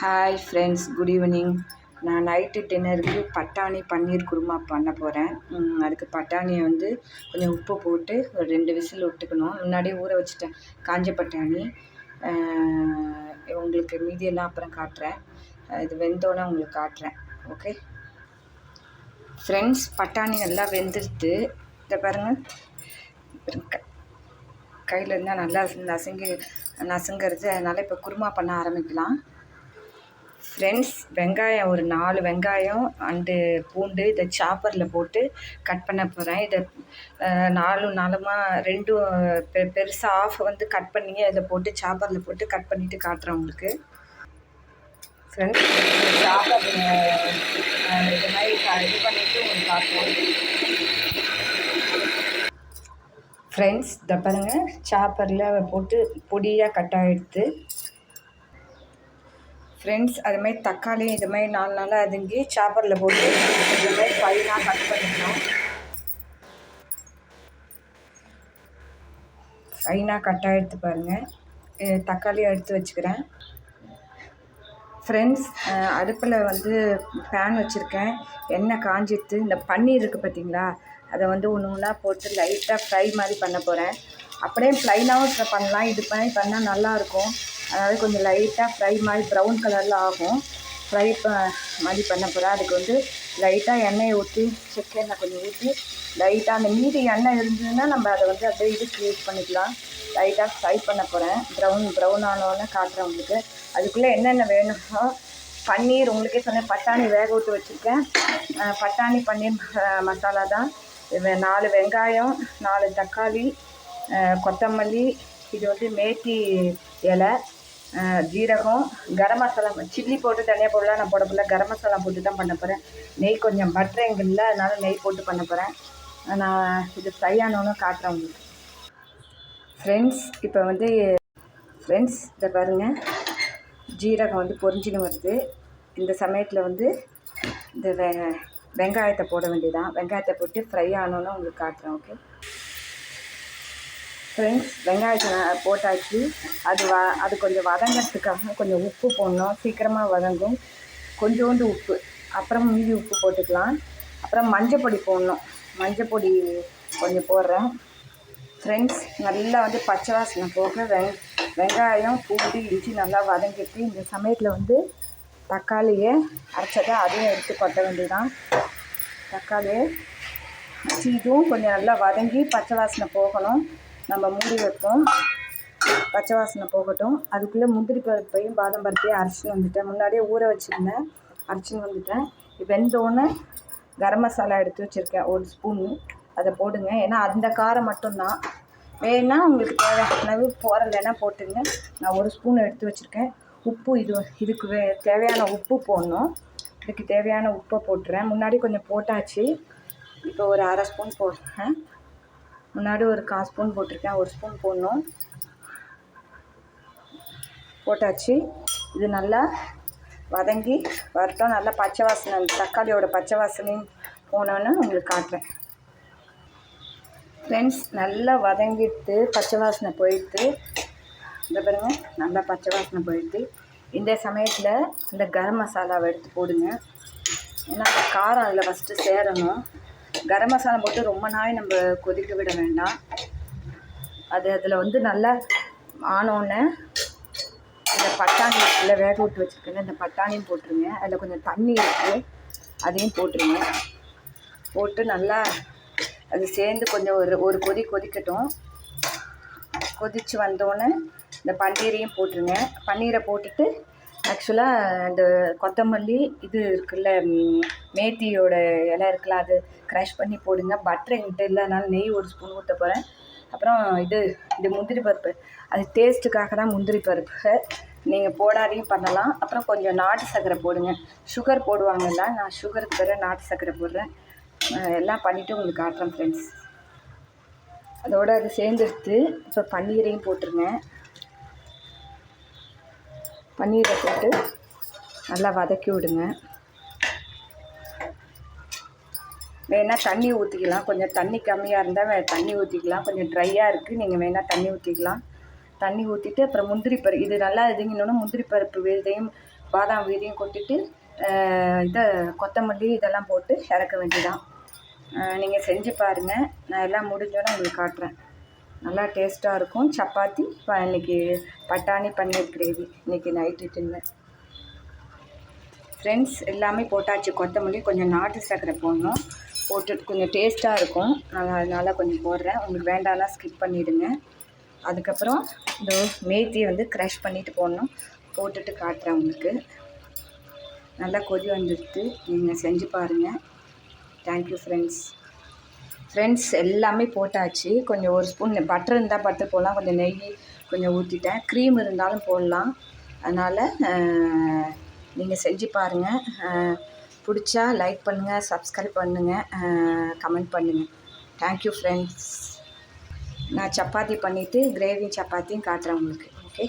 Hi friends good evening நான் night டின்னருக்கு பட்டாணி பன்னீர் குருமா பண்ண போகிறேன் அதுக்கு பட்டாணியை வந்து கொஞ்சம் உப்பு போட்டு ஒரு ரெண்டு விசில் விட்டுக்கணும். முன்னாடியே ஊற வச்சுட்டேன். காஞ்ச பட்டாணி உங்களுக்கு மீதியெல்லாம் அப்புறம் காட்டுறேன். இது வெந்தோன்னே உங்களுக்கு காட்டுறேன். ஓகே ஃப்ரெண்ட்ஸ் பட்டாணி நல்லா வெந்துடுது இதை பாருங்கள் க- கையில் இருந்தால் நல்லா நசுங்கி நசுங்கிறது. அதனால் இப்போ குருமா பண்ண ஆரம்பிக்கலாம். ஃப்ரெண்ட்ஸ் வெங்காயம் ஒரு நாலு வெங்காயம் அண்டு பூண்டு இதை சாப்பரில் போட்டு கட் பண்ண போகிறேன் இதை நாலு நாலுமாக ரெண்டும் பெ பெருசாக ஆஃப் வந்து கட் பண்ணி இதை போட்டு சாப்பரில் போட்டு கட் பண்ணிவிட்டு காட்டுறேன் உங்களுக்கு. ஃப்ரெண்ட்ஸ் சாப்பர் இது மாதிரி இது பண்ணிவிட்டு உங்களுக்கு காட்டுறேன். ஃப்ரெண்ட்ஸ் இதை பாருங்கள் சாப்பரில் போட்டு பொடியாக கட் ஆகிடுது ஃப்ரெண்ட்ஸ் அது மாதிரி தக்காளி இது மாதிரி நாலு நாளாக அதுங்கி சாப்பரில் போட்டு இது மாதிரி ஃபைனாக கட் பண்ணிக்கணும். ஃபைனாக கட்டாக எடுத்து பாருங்கள் இது தக்காளி எடுத்து வச்சுக்கிறேன். ஃப்ரெண்ட்ஸ் அடுப்பில் வந்து பேன் வச்சுருக்கேன். எண்ணெய் காஞ்சிட்டு இந்த பன்னீர் இருக்குது பார்த்தீங்களா அதை வந்து ஒன்று ஒன்றா போட்டு லைட்டாக ஃப்ரை மாதிரி பண்ண போகிறேன் அப்படியே ப்ளைனாகவும் பண்ணலாம். இது மாதிரி பண்ணால் நல்லாயிருக்கும் அதாவது கொஞ்சம் லைட்டாக ஃப்ரை மாதிரி ப்ரௌன் கலரில் ஆகும். ஃப்ரை ப மாதிரி பண்ண போகிறேன் அதுக்கு வந்து லைட்டாக எண்ணெயை ஊற்றி செக் எண்ணெய் கொஞ்சம் ஊற்றி லைட்டாக அந்த மீதி எண்ணெய் இருந்ததுன்னா நம்ம அதை வந்து அப்படியே இது க்ரியேட் பண்ணிக்கலாம். லைட்டாக ஃப்ரை பண்ண போகிறேன் ப்ரௌன் ப்ரௌன் ஆனோன்னு காட்டுறேன் உங்களுக்கு. அதுக்குள்ளே என்னென்ன வேணுமோ பன்னீர் உங்களுக்கே சொன்னேன் பட்டாணி வேக விட்டு வச்சுருக்கேன். பட்டாணி பன்னீர் மசாலா தான். நாலு வெங்காயம் நாலு தக்காளி கொத்தமல்லி இது வந்து மேத்தி இலை ஜீரகம் கரம் மசாலா சில்லி போட்டு தனியாக போடலாம். நான் போட போல கரம் மசாலா போட்டு தான் பண்ண போகிறேன் நெய் கொஞ்சம் பட்டர் எங்கே இல்லை அதனால நெய் போட்டு பண்ண போகிறேன் நான் இது ஃப்ரை ஆனோன்னு காட்டுறேன் உங்களுக்கு. ஃப்ரெண்ட்ஸ் இப்போ வந்து ஃப்ரெண்ட்ஸ் இதை பாருங்கள் ஜீரகம் வந்து பொரிஞ்சுன்னு வருது. இந்த சமயத்தில் வந்து இந்த வெ வெங்காயத்தை போட வேண்டியதான் வெங்காயத்தை போட்டு ஃப்ரை ஆனோன்னு உங்களுக்கு காட்டுறேன் ஓகே ஃப்ரெண்ட்ஸ் வெங்காயத்தை நான் போட்டாச்சு. அது வ அது கொஞ்சம் வதங்கிறதுக்காக கொஞ்சம் உப்பு போடணும். சீக்கிரமாக வதங்கும். கொஞ்சோண்டு உப்பு. அப்புறம் மீதி உப்பு போட்டுக்கலாம். அப்புறம் மஞ்சப்பொடி போடணும். மஞ்சப்பொடி கொஞ்சம் போடுறேன். ஃப்ரெண்ட்ஸ் நல்லா வந்து பச்சை வாசனை போக வெங் வெங்காயம் பூண்டு இஞ்சி நல்லா வதங்கிட்டு இந்த சமயத்தில் வந்து தக்காளியை அரைச்சதை அதையும் எடுத்து கொட்ட வேண்டியதான் தக்காளியை வச்சு இதுவும் கொஞ்சம் நல்லா வதங்கி பச்சை வாசனை போகணும். நம்ம மூடி வைப்போம். பச்சை வாசனை போகட்டும். அதுக்குள்ளே முந்திரி பருப்பையும் பாதாம் பருப்பையும் அரைச்சின்னு வந்துட்டேன். முன்னாடியே ஊற வச்சுருந்தேன். அரைச்சின்னு வந்துட்டேன். வெந்தோடனே கரம் மசாலா எடுத்து வச்சுருக்கேன். ஒரு ஸ்பூன் அதை போடுங்க. ஏன்னா அந்த காரம் மட்டும்தான். வேணால் உங்களுக்கு தேவையான அளவு போட்டுங்க நான் ஒரு ஸ்பூன் எடுத்து வச்சுருக்கேன். உப்பு இது இதுக்கு வே தேவையான உப்பு போடணும். இதுக்கு தேவையான உப்பை போட்டுறேன். முன்னாடி கொஞ்சம் போட்டாச்சு. இப்போ ஒரு அரை ஸ்பூன் போடுறேன். முன்னாடி ஒரு கால் ஸ்பூன் போட்டிருக்கேன் ஒரு ஸ்பூன் போடணும். போட்டாச்சு. இது நல்லா வதங்கி வரட்டும். நல்லா பச்சை வாசனை தக்காளியோட பச்சை வாசனையும் போனோன்னு உங்களுக்கு காட்டுறேன். ஃப்ரெண்ட்ஸ் நல்லா வதங்கிட்டு பச்சை வாசனை போயிட்டு இந்த பாருங்க நல்லா பச்சை வாசனை போயிட்டு இந்த சமயத்தில் இந்த கரம் மசாலாவை எடுத்து போடுங்க. ஏன்னா அந்த காரம் அதில் ஃபஸ்ட்டு சேரணும். கரம் மசாலா போட்டு ரொம்ப நாள் நம்ம கொதிக்க விட வேண்டாம். அது அதில் வந்து நல்லா ஆனோடனே இந்த பட்டாணி இருக்குல்ல வேக விட்டு வச்சுருக்கேன் இந்த பட்டாணியும் போட்டுருங்க. அதில் கொஞ்சம் தண்ணி இருக்குது அதையும் போட்டுருங்க. போட்டு நல்லா அது சேர்ந்து கொஞ்சம் ஒரு ஒரு கொதி கொதிக்கட்டும். கொதித்து வந்தோடனே இந்த பன்னீரையும் போட்டுருங்க. பன்னீரை போட்டுட்டு ஆக்சுவலாக அந்த கொத்தமல்லி இது இருக்குல்ல மேத்தியோட இலை இருக்குல்ல அது க்ரஷ் பண்ணி போடுங்க. பட்டர் என்கிட்ட இல்லைனாலும் நெய் ஒரு ஸ்பூன் ஊற்ற போகிறேன் அப்புறம் இது இது முந்திரி பருப்பு. அது டேஸ்ட்டுக்காக தான் முந்திரி பருப்பு. நீங்கள் போடாதையும் பண்ணலாம். அப்புறம் கொஞ்சம் நாட்டு சர்க்கரை போடுங்க. சுகர் போடுவாங்கல்ல நான் சுகருக்கு பிறகு நாட்டு சர்க்கரை போடுறேன். எல்லாம் பண்ணிவிட்டு உங்களுக்கு காட்டுறேன் ஃப்ரெண்ட்ஸ் அதோட அது சேர்ந்துடுத்து இப்போ பன்னீரையும் போட்டுருங்க. பன்னீரை போட்டு நல்லா வதக்கி விடுங்க. வேணால் தண்ணி ஊற்றிக்கலாம் கொஞ்சம் தண்ணி கம்மியாக இருந்தால் வே தண்ணி ஊற்றிக்கலாம் கொஞ்சம் ட்ரையாக இருக்குது நீங்கள் வேணால் தண்ணி ஊற்றிக்கலாம் தண்ணி ஊற்றிட்டு அப்புறம் முந்திரி பருப்பு இது நல்லா இதுங்கணுன்னா முந்திரி பருப்பு இதையும் பாதாம் வீதையும் கொட்டிட்டு இதை கொத்தமல்லி இதெல்லாம் போட்டு இறக்க வேண்டியதான் நீங்கள் செஞ்சு பாருங்கள் நான் எல்லாம் முடிஞ்சோன்னே உங்களுக்கு காட்டுறேன். நல்லா டேஸ்ட்டாக இருக்கும். சப்பாத்தி இப்போ இன்றைக்கி பட்டாணி பன்னீர் கிரேவி. இன்றைக்கி நைட்டு டின்னர் ஃப்ரெண்ட்ஸ் எல்லாமே போட்டாச்சு. கொத்தமல்லி கொஞ்சம் நாட்டு சர்க்கரை போடணும். போட்டு கொஞ்சம் டேஸ்ட்டாக இருக்கும். நான் அதனால் கொஞ்சம் போடுறேன். உங்களுக்கு வேண்டாம்னா ஸ்கிப் பண்ணிவிடுங்க அதுக்கப்புறம் இந்த மேத்தியை வந்து க்ரஷ் பண்ணிவிட்டு போடணும். போட்டுட்டு காட்டுறேன் உங்களுக்கு. நல்லா கொதி வந்துடுது. நீங்கள் செஞ்சு பாருங்கள் தேங்க்யூ ஃப்ரெண்ட்ஸ் ஃப்ரெண்ட்ஸ் எல்லாமே போட்டாச்சு. கொஞ்சம் ஒரு ஸ்பூன் பட்டர் இருந்தால் பட்டர் போடலாம். கொஞ்சம் நெய் கொஞ்சம் ஊற்றிட்டேன் க்ரீம் இருந்தாலும் போடலாம். அதனால் நீங்கள் செஞ்சு பாருங்கள் பிடிச்சா லைக் பண்ணுங்கள் சப்ஸ்கிரைப் பண்ணுங்கள் கமெண்ட் பண்ணுங்கள் தேங்க்யூ ஃப்ரெண்ட்ஸ் நான் சப்பாத்தி பண்ணிவிட்டு கிரேவி சப்பாத்தியும் காட்டுறேன் உங்களுக்கு. ஓகே